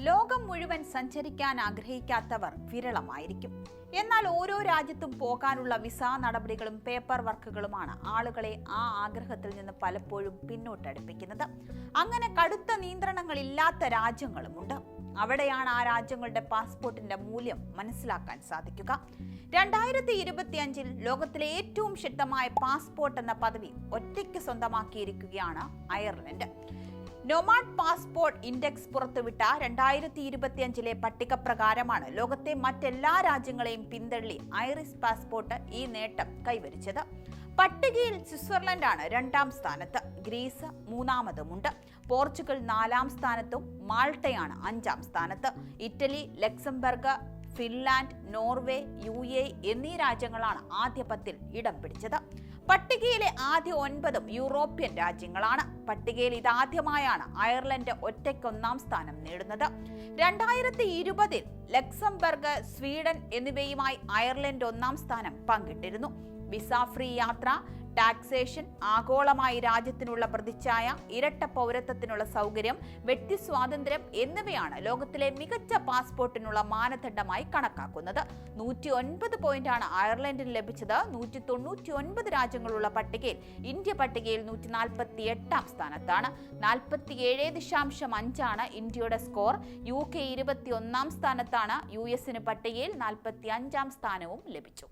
ലോകം മുഴുവൻ സഞ്ചരിക്കാൻ ആഗ്രഹിക്കാത്തവർ വിരളമായിരിക്കും. എന്നാൽ ഓരോ രാജ്യത്തും പോകാനുള്ള വിസ നടപടികളും പേപ്പർ വർക്കുകളുമാണ് ആളുകളെ ആ ആഗ്രഹത്തിൽ നിന്ന് പലപ്പോഴും പിന്നോട്ടടുപ്പിക്കുന്നത്. അങ്ങനെ കടുത്ത നിയന്ത്രണങ്ങളില്ലാത്ത രാജ്യങ്ങളുമുണ്ട്. അവിടെയാണ് ആ രാജ്യങ്ങളുടെ പാസ്പോർട്ടിന്റെ മൂല്യം മനസ്സിലാക്കാൻ സാധിക്കുക. രണ്ടായിരത്തി ഇരുപത്തിയഞ്ചിൽ ലോകത്തിലെ ഏറ്റവും ശക്തമായ പാസ്പോർട്ട് എന്ന പദവി ഒറ്റയ്ക്ക് സ്വന്തമാക്കിയിരിക്കുകയാണ് അയർലൻഡ്. നൊമാഡ് പാസ്പോർട്ട് ഇൻഡെക്സ് പുറത്തുവിട്ട രണ്ടായിരത്തി ഇരുപത്തിയഞ്ചിലെ പട്ടിക പ്രകാരമാണ് ലോകത്തെ മറ്റെല്ലാ രാജ്യങ്ങളെയും പിന്തള്ളി ഐറിസ് പാസ്പോർട്ട് ഈ നേട്ടം കൈവരിച്ചത്. പട്ടികയിൽ സ്വിറ്റ്സർലൻഡാണ് രണ്ടാം സ്ഥാനത്ത് ഗ്രീസ് മൂന്നാമതുമുണ്ട്. പോർച്ചുഗൽ നാലാം സ്ഥാനത്തും മാൾട്ടയാണ് അഞ്ചാം സ്ഥാനത്ത്. ഇറ്റലി ലക്സംബർഗ് ഫിൻലാൻഡ് നോർവേ യു എന്നീ രാജ്യങ്ങളാണ് ആദ്യ പത്തിൽ ഇടം പിടിച്ചത്. പട്ടികയിലെ ആദ്യ ഒൻപതും യൂറോപ്യൻ രാജ്യങ്ങളാണ്. പട്ടികയിൽ ഇതാദ്യമായാണ് അയർലൻഡ് ഒറ്റയ്ക്കൊന്നാം സ്ഥാനം നേടുന്നത്. രണ്ടായിരത്തി ഇരുപതിൽ ലക്സംബർഗ് സ്വീഡൻ എന്നിവയുമായി അയർലൻഡ് ഒന്നാം സ്ഥാനം പങ്കിട്ടിരുന്നു. വിസ ഫ്രീ യാത്ര ടാക്സേഷൻ ആഗോളമായി രാജ്യത്തിനുള്ള പ്രതിച്ഛായ ഇരട്ട പൗരത്വത്തിനുള്ള സൗകര്യം വ്യക്തി സ്വാതന്ത്ര്യം എന്നിവയാണ് ലോകത്തിലെ മികച്ച പാസ്പോർട്ടിനുള്ള മാനദണ്ഡമായി കണക്കാക്കുന്നത്. നൂറ്റി ഒൻപത് പോയിന്റാണ് അയർലൻഡിന് ലഭിച്ചത്. നൂറ്റി തൊണ്ണൂറ്റി ഒൻപത് രാജ്യങ്ങളുള്ള പട്ടികയിൽ ഇന്ത്യ പട്ടികയിൽ നൂറ്റി നാൽപ്പത്തി എട്ടാം സ്ഥാനത്താണ്. നാൽപ്പത്തി ഏഴ് ദശാംശം അഞ്ചാണ് ഇന്ത്യയുടെ സ്കോർ. യു കെ ഇരുപത്തി ഒന്നാം സ്ഥാനത്താണ്. യു എസിന് പട്ടികയിൽ നാൽപ്പത്തി അഞ്ചാം സ്ഥാനവും ലഭിച്ചു.